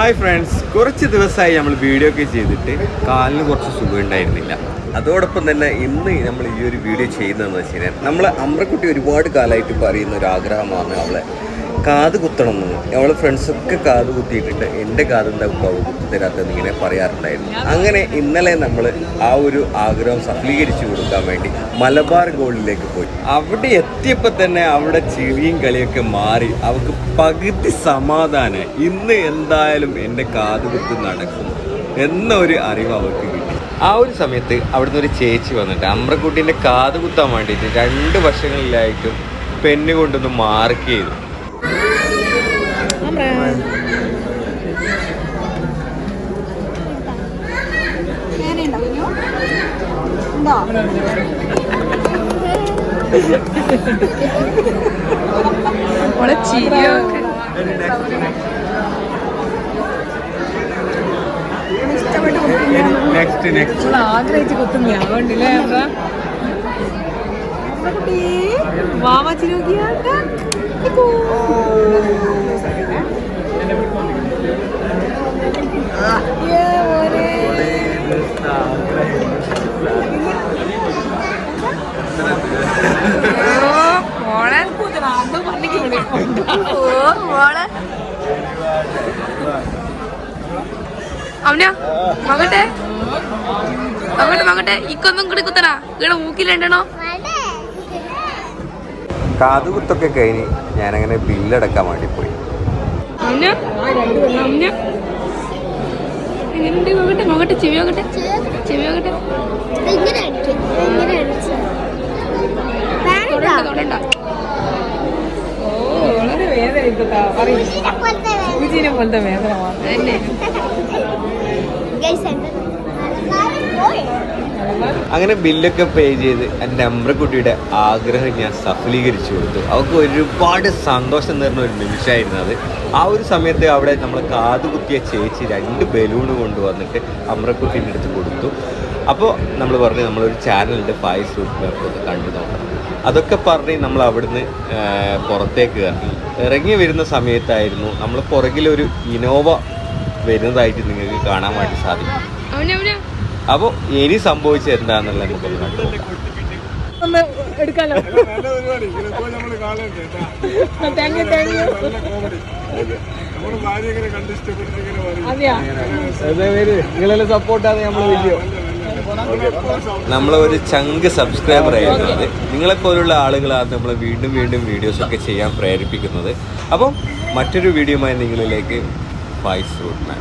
Hi friends. കുറച്ച് ദിവസമായി നമ്മൾ വീഡിയോ ഒക്കെ ചെയ്തിട്ട് കാലിന് കുറച്ച് സുഖം ഉണ്ടായിരുന്നില്ല അതോടൊപ്പം തന്നെ ഇന്ന് നമ്മൾ ഈ ഒരു വീഡിയോ ചെയ്യുന്നതെന്ന് വെച്ച് കഴിഞ്ഞാൽ നമ്മളെ അമ്രക്കുട്ടി ഒരുപാട് കാലമായിട്ട് പറയുന്ന ഒരു ആഗ്രഹമാണ് അവളെ. കാത് കുത്തണം എന്ന് അവളെ ഫ്രണ്ട്സൊക്കെ കാത് കുത്തിയിട്ടുണ്ട്. എന്റെ കാത് എന്താ കുത്തി തരാത്തതെന്ന് ഇങ്ങനെ പറയാറുണ്ടായിരുന്നു. അങ്ങനെ ഇന്നലെ നമ്മൾ ആ ഒരു ആഗ്രഹം സഫലീകരിച്ചു കൊടുക്കാൻ വേണ്ടി മലബാർ ഗോൾഡിലേക്ക് പോയി. അവിടെ എത്തിയപ്പോൾ തന്നെ അവിടെ ചെളിയും കളിയൊക്കെ മാറി. അവൾക്ക് പകുതി സമാധാനം. ഇന്ന് എന്തായാലും എന്റെ കാത് കുത്ത് നടക്കും എന്നൊരു അറിവ് അവൾക്ക് കിട്ടി. ആ ഒരു സമയത്ത് അവിടുന്ന് ഒരു ചേച്ചി വന്നിട്ട് അമ്രക്കുട്ടീന്റെ കാത് കുത്താൻ വേണ്ടിയിട്ട് രണ്ട് വശങ്ങളിലായിട്ടും പെണ്ണ് കൊണ്ടൊന്ന് മാർക്ക് ചെയ്തു. ഓളെ ചിരിയൊക്കെ നെക്സ്റ്റ് നെക്സ്റ്റ് ഓൾ ആഗ്രഹിച്ച് കുത്തുന്ന അതുകൊണ്ടില്ലേ അമ്ര വാമ ചിരി നോക്കിയാ അവന മകട്ടെ മകട്ടെ മകട്ടെ ഇക്കൊന്നും കൂടി കുത്തണ ഇവിടെ മൂക്കിലുണ്ടണോ കാത് കുത്തൊക്കെ കഴിഞ്ഞ് ഞാനങ്ങനെ ബില്ലടക്കാൻ വേണ്ടി പോയി. പോലത്തെ വേദന അങ്ങനെ ബില്ലൊക്കെ പേ ചെയ്ത് എന്റെ അമ്രക്കുട്ടിയുടെ ആഗ്രഹം ഞാൻ സഫലീകരിച്ചു കൊടുത്തു. അവൾക്ക് ഒരുപാട് സന്തോഷം തരുന്ന ഒരു നിമിഷമായിരുന്നു അത്. ആ ഒരു സമയത്ത് അവിടെ നമ്മൾ കാതുകുത്തിയ ചേച്ചി രണ്ട് ബലൂൺ കൊണ്ടുവന്നിട്ട് അമ്രക്കുട്ടീന്റെ അടുത്ത് കൊടുത്തു. അപ്പോൾ നമ്മൾ പറഞ്ഞു നമ്മളൊരു ചാനലിന്റെ ഫൈവ് സൂപ്പർ കണ്ടു നോക്കണം. അതൊക്കെ പറഞ്ഞ് നമ്മൾ അവിടുന്ന് പുറത്തേക്ക് ഇറങ്ങി ഇറങ്ങി വരുന്ന സമയത്തായിരുന്നു നമ്മൾ പുറകിലൊരു ഇനോവ വരുന്നതായിട്ട് നിങ്ങൾക്ക് കാണാൻ വേണ്ടി സാധിക്കും. അപ്പോൾ ഇനി സംഭവിച്ചത് എന്താണെന്നുള്ളത് ഒന്ന് എടുക്കാലോ? താങ്ക് യു താങ്ക് യു നിങ്ങളെല്ലാം സപ്പോർട്ടാണ് നമ്മൾ വീഡിയോ നമ്മളെ ഒരു ചങ്ക് സബ്സ്ക്രൈബർ ആയിരുന്നത് നിങ്ങളെ പോലുള്ള ആളുകളാണ് നമ്മൾ വീണ്ടും വീണ്ടും വീഡിയോസ് ഒക്കെ ചെയ്യാൻ പ്രേരിപ്പിക്കുന്നത്. അപ്പം മറ്റൊരു വീഡിയോയുമായി നിങ്ങളിലേക്ക് ഫൈസ് റൂട്ട് മാൻ.